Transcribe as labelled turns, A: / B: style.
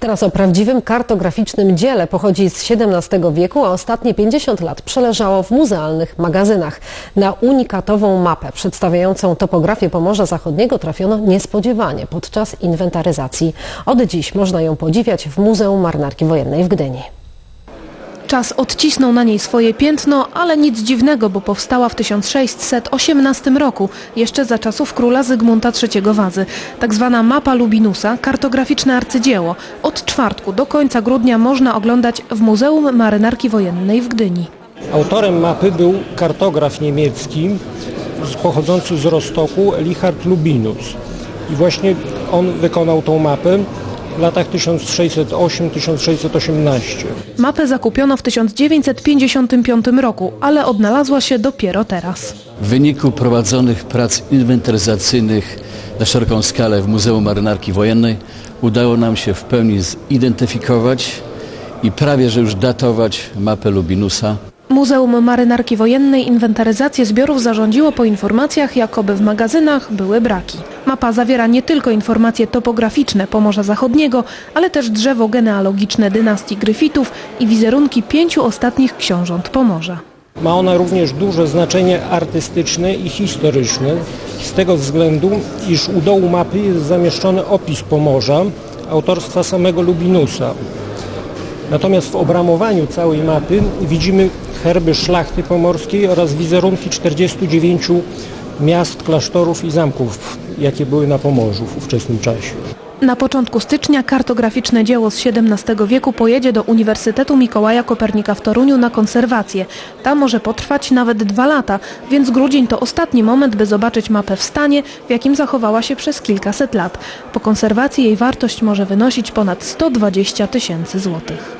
A: Teraz o prawdziwym kartograficznym dziele pochodzi z XVII wieku, a ostatnie 50 lat przeleżało w muzealnych magazynach. Na unikatową mapę przedstawiającą topografię Pomorza Zachodniego trafiono niespodziewanie podczas inwentaryzacji. Od dziś można ją podziwiać w Muzeum Marynarki Wojennej w Gdyni.
B: Czas odcisnął na niej swoje piętno, ale nic dziwnego, bo powstała w 1618 roku, jeszcze za czasów króla Zygmunta III Wazy. Tak zwana mapa Lubinusa, kartograficzne arcydzieło. Od czwartku do końca grudnia można oglądać w Muzeum Marynarki Wojennej w Gdyni.
C: Autorem mapy był kartograf niemiecki pochodzący z Rostoku, Richard Lubinus. I właśnie on wykonał tą mapę w latach 1608-1618.
B: Mapę zakupiono w 1955 roku, ale odnalazła się dopiero teraz.
D: W wyniku prowadzonych prac inwentaryzacyjnych na szeroką skalę w Muzeum Marynarki Wojennej udało nam się w pełni zidentyfikować i prawie że już datować mapę Lubinusa.
B: Muzeum Marynarki Wojennej inwentaryzację zbiorów zarządziło po informacjach, jakoby w magazynach były braki. Mapa zawiera nie tylko informacje topograficzne Pomorza Zachodniego, ale też drzewo genealogiczne dynastii Gryfitów i wizerunki pięciu ostatnich książąt Pomorza.
C: Ma ona również duże znaczenie artystyczne i historyczne z tego względu, iż u dołu mapy jest zamieszczony opis Pomorza autorstwa samego Lubinusa. Natomiast w obramowaniu całej mapy widzimy herby szlachty pomorskiej oraz wizerunki 49 miast, klasztorów i zamków, jakie były na Pomorzu w ówczesnym czasie.
B: Na początku stycznia kartograficzne dzieło z XVII wieku pojedzie do Uniwersytetu Mikołaja Kopernika w Toruniu na konserwację. Tam może potrwać nawet dwa lata, więc grudzień to ostatni moment, by zobaczyć mapę w stanie, w jakim zachowała się przez kilkaset lat. Po konserwacji jej wartość może wynosić ponad 120 tysięcy złotych.